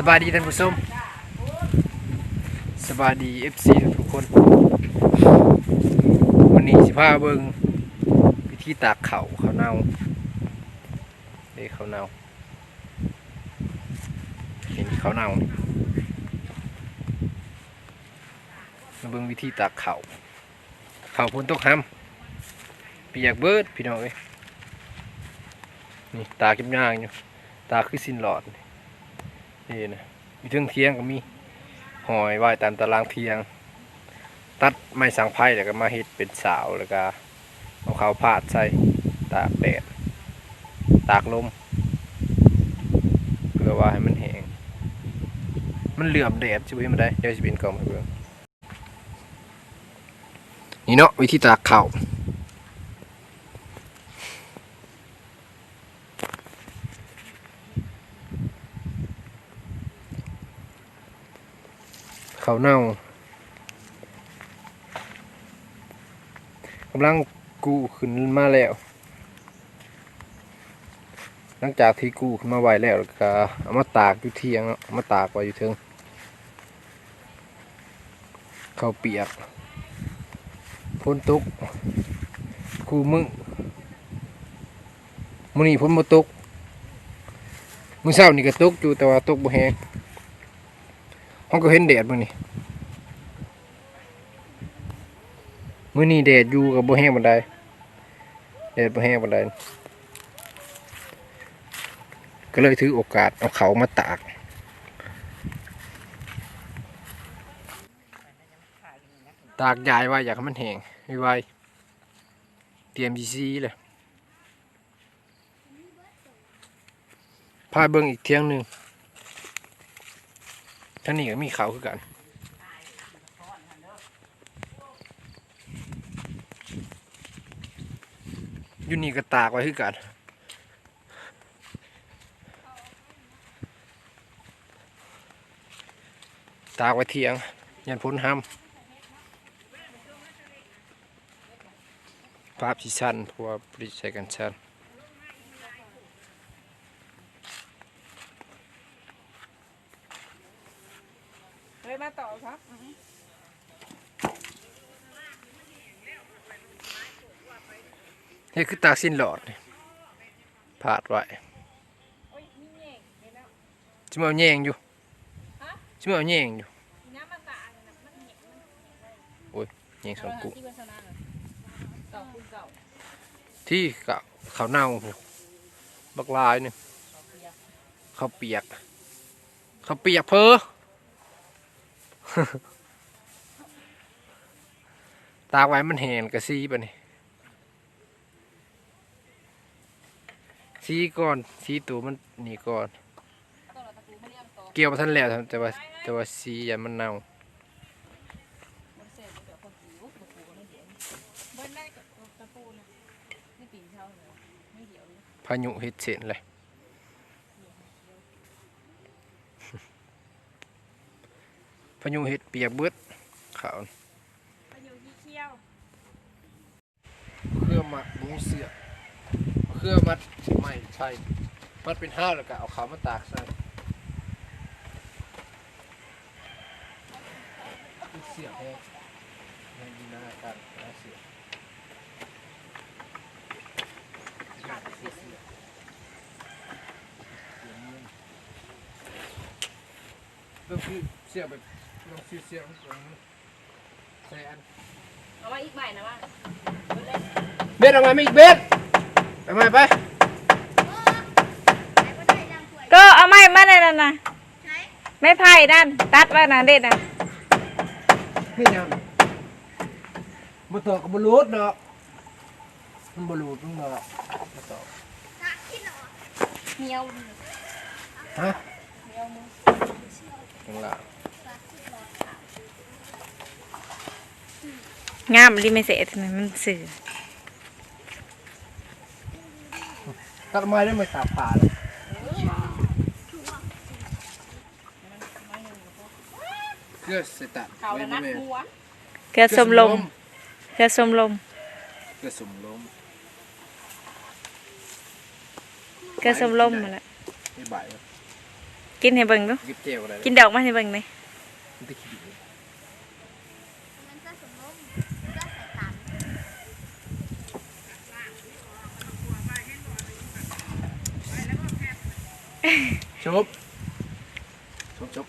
สบายดีท่านผู้ชมสบายดีเอฟซีทุกคน วันนี้สิพาเบิงวิธีตากเข่าวข้าเน่าเอ้ยข้าเน่าเห็นเขาเน่ามาเบิงวิธีตากเข่าวข่าพุ่นตกห้ำเปียกเบิดพี่น้องเอ้ยนี่ตากกิบย่างอยู่ตาคือสินหลอดนี่ นะมีเทิงเทียงก็มีหอยไว้ตามตารางเทียง ตัดไม้สังไพ่แล้วก็มาเฮ็ดเป็นสาวแล้วก็เอาข้าวพาดใส่ตากแดดตากลมเพื่อว่าให้มันแห้งมันเหลือมแดดชิบุให้มันได้เดี๋ยวจะเป็นกองเบิ่งนี่เนาะวิธีตากข้าว ขาเน่ากำลังกู้ขึ้นมาแล้ว หลังจากที่กู้ขึ้นมาไวแล้วแล้วก็เอามาตากอยู่เที่ยงเอามาตากไว้อยู่เทิงเขาเปียกพ้นตกคูมึงมือนี้พ้นบ่ตกมือเช้านี่ก็ตกอยู่แต่ว่าตกบ่แฮง เฮาก็เห็นแดดมื้อนี้มื้อนี้แดดอยู่กับบ่แห้งปานใดแดดบ่แห้งปานใดก็เลยถือโอกาสเอาเขามาตากตากยายไว้อยากให้มันแห้งไวๆเตรียมซีซีเลยพาเบิ่งอีกเที่ยงหนึ่ง ท่านี้ก็มีเขาคือกันอยู่นี่ก็ตากไว้คือกันตากไว้เทียง ยันพ้นห้ำภาพสีชันเพราะว่าบริใช้กันชัน เฮ้ย มาต่อครับนี่คือตากสิ้นหลอดนี่ผาดไว้โอ้ยนี่เองเห็นแล้วชิมเอาแยงอยู่ฮะชิมเอาแยงอยู่น้ำมันตาอันนั้นมันเห็นมันแยงสองกุ้งที่วัฒนาเก่าคุณเก่าที่เก่าเขาวเน่าบักลายนี่ข้าวเปียกข้าวเปียกเพอ ตากไว้มันแห้งกระซีปะนี่ซีก่อนซีตัวมันนี่ก่อนต้องเราตะกูมาเลี้ยงต่อเกี่ยวมาทันแล้วแต่ว่าแต่ว่าซีอย่ามันเน่ามันเสร็จเดี๋ยวคนปูลูกตะกูไม่เดี๋ยวเบิ้ลได้กับตะปูนะนี่ปีนเช่าเลยไม่เดี๋ยวเลยพายุเฮ็ดเสร็จเลย พายุเฮ็ดเปียกเบิดขาวไปอยู่ที่เที่ยวเครื่องมัดบุ้งเสือเครื่องมัดไม่ใช่มัดเป็นห้าวแล้วก็เอาขาวมาตากใส่เสียบแห้งในดีนาการนะเสียบเสียบเสียบเสียบเงี้ยก็คือเสียบแบบ ลองเสียบเสียบตรงนี้ใส่อันเอาไว้อีกใหม่นะว่าเบสเอามาไม่อีกเบสเอามาไปก็เอาไม้มาเลยนั่นนะไม่ไผ่นั่นตัดไว้นั่นเด็ดน่ะนี่ยังมาต่อกับบอลูดเนาะมันบอลูดมึงเนาะมาต่อเหนียวฮะเหนียวมือข้างล่าง งามรีไม่เสร็จนะมันสื่อตัดไม้ได้ไม่ตากผ่าเลยเกลือเสตัดเก่าแล้วนะหัวเกลือสมลมเกลือสมลมเกลือสมลมเกลือสมลมมาแล้วไม่ใบกินให้เบิ่งดูกินเจียวอะไรกินดอกมาให้เบิ่งหน่อย มันตะขี้ดิน มันจะสมมติจะใส่ตาม ชุบชุบชุบ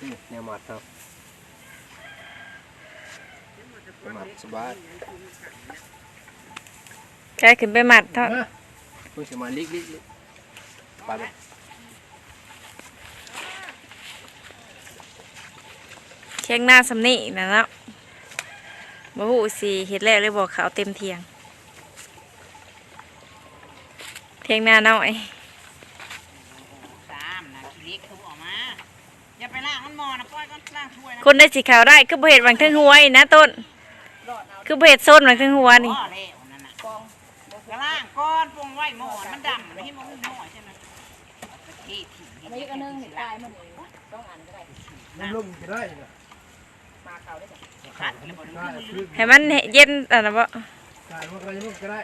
นี่แนวหมัดครับแนวหมัดสบายแกขึ้นไปหมัดเถอะมาเพิ่งจะมาลิกลิกลิกไปเลยเชียงหน้าสำนี่นะเนาะบ่ฮู้สิเฮ็ดแล้วเลยบอกเขาวเต็มเที่ยง เที่ยงหน้าน้อยสามนะขี้เล็กทุบออกมาอย่าไปล้างมันหมอนะปล่อยก่อนล้างถ้วยนะคนได้สิขาวได้คือบ่เฮ็ดบางเทิงหัวอีกนะต้นคือบ่เฮ็ดโซนบางเทิงหัวนี่ พ่อแล้วนั่นน่ะกองกระล่างก้อนปรุงไว้หมอมันดำที่มันหม้อใช่ไหมที่ถิ่นที่อันนี้ก็นึ่งเห็ดตายมันเองต้องอ่านก็ได้น้ำลงจะได้นะมาเขาได้จ้ะขัดแล้วบ่ได้คือให้มันเย็นอันนั้นบ่ได้มันก็ยังก็ได้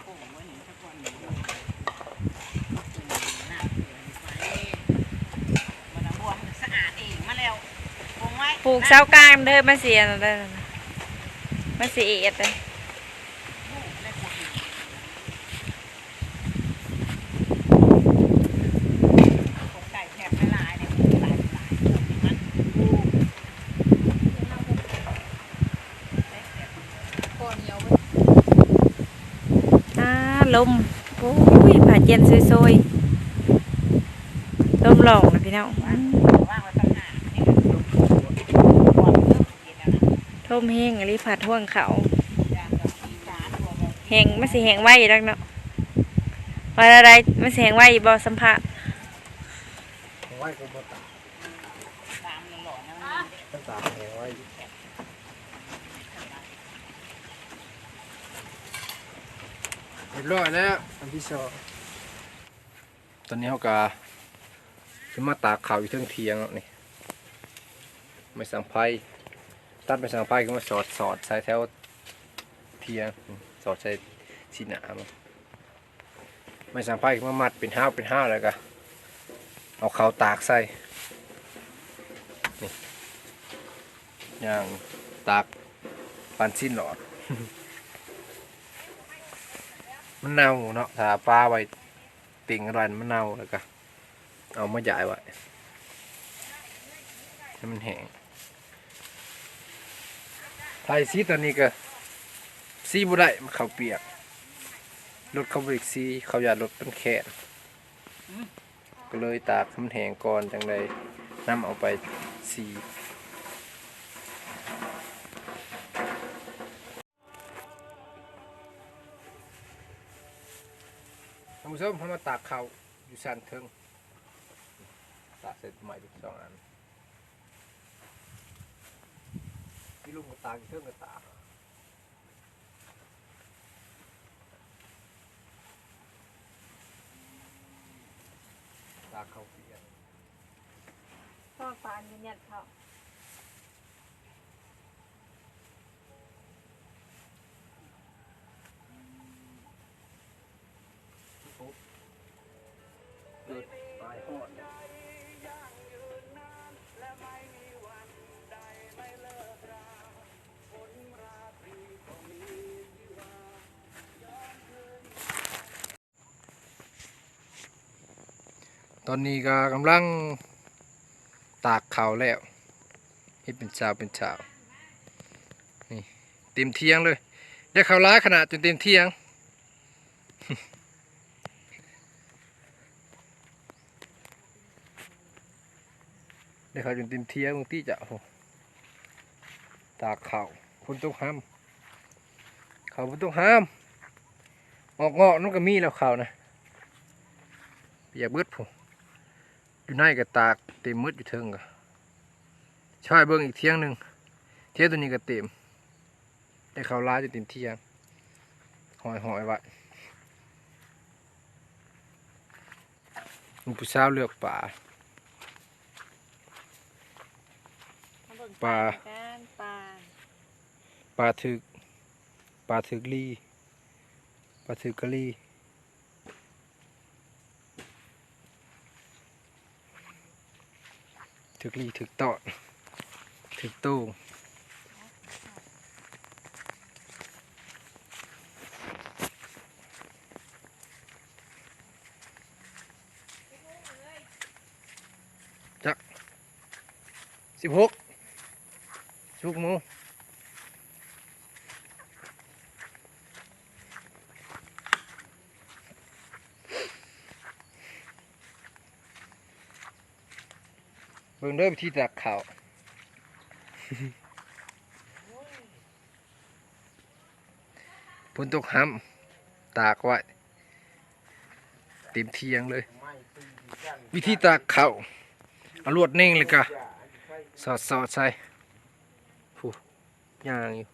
โค้งไว้หนึ่งสักวันหนึ่งน้ำเกลือไปมันบวมสะอาดเองมาแล้ว ปลูกเสากลางเด้อมาสิอันเด้อมาสิเอ็ดเด้อมาเนี่ยหลายหลายมันก้ออ่าลมโอ้ยผ่าเย็นซวยๆลมหลงนะพี่น้องอืม ว่างไว้ตั้งหากนี่ก็ความเลิกเย็นแล้วนะ ท่มแห้งอะไรผัดห่วงเขายางกับอีสานรวมกันแห้งมันสิแห้งไว้ดักเนาะว่าอะไรมันสิแห้งไว้บ่สัมผัสไว้กูมาตากตามหล่อๆนะมันตั้งตากแหงไว้เรียบร้อยแล้วอันที่สองตอนนี้เขากาขึ้นมาตากข่าวอยู่เทิงเทียงแล้วนี่ไม่สั่งไพ่ ตัดไม่สั่งไพ่ก็มาสอดสอดใส่แถวเทียสอดใส่สีหนามไม่สั่งไพ่ก็มามัดเป็นห้าวเป็นห้าวแล้วก็เอาเขาตากใส่อย่างตากปันสิ้นหลอด มันเน่าเนาะถ้าปลาไว้ติ่งอะไรมันเน่าแล้วก็เอามาย้ายไว้ให้มันแห้ง ไทยซีตอนนี้ก็ซีบุได้มันเขาเปียกรถเขาบริกซีเขาอยากรถเป็นแขนก็เลยตากมันแหงก่อนจังเลยนำเอาไปซีท่านผู้ชมเขามาตากเขาอยู่สันเทิงตากเสร็จใหม่ทุกสองอัน พี่ลุงก็ตากอยู่เทิงก็ตาตาเขาเปียกพ่อปานยืนยันเขา อนนี้ก็กำลังตากเขาวแล้วให้เป็นชาวเป็นชาวนี่เต็มเที่ยงเลย ได้ข้าวร้าขนาดจนเต็มเที่ยงได้ข้าวจนเต็มเที่ยงบางทีจะโอ้ตากข้าวคนต้องห้ามข้าวคนต้องห้าม ออกเงาะนั่นก็มีแล้วข้าวนะ อย่าเบิดผม อยู่ในก็ตากเต็มมืดอยู่เทิงก็ช่วยเบิ่งอีกเที่ยงหนึ่งเที่ยงตัวนี้ก็เต็มได้ข้าวร้ายจนเต็มเที่ยงหอยหอยไว้มีผู้สาวเลือกป่าปลาปลาถึกปลาถึกลีลาซิลกะลี ถึกลีถึกตอดถึกตู้สิบหกสิบหกโมง เบิ่งเด้อวิธีตักข่าวฝนตกห้ำตากไว้เต็มเทียงเลย วิธีตากข่าวเอาลวดเน่งเลยกะสอดสอดใส่ผู้ย่างอยู่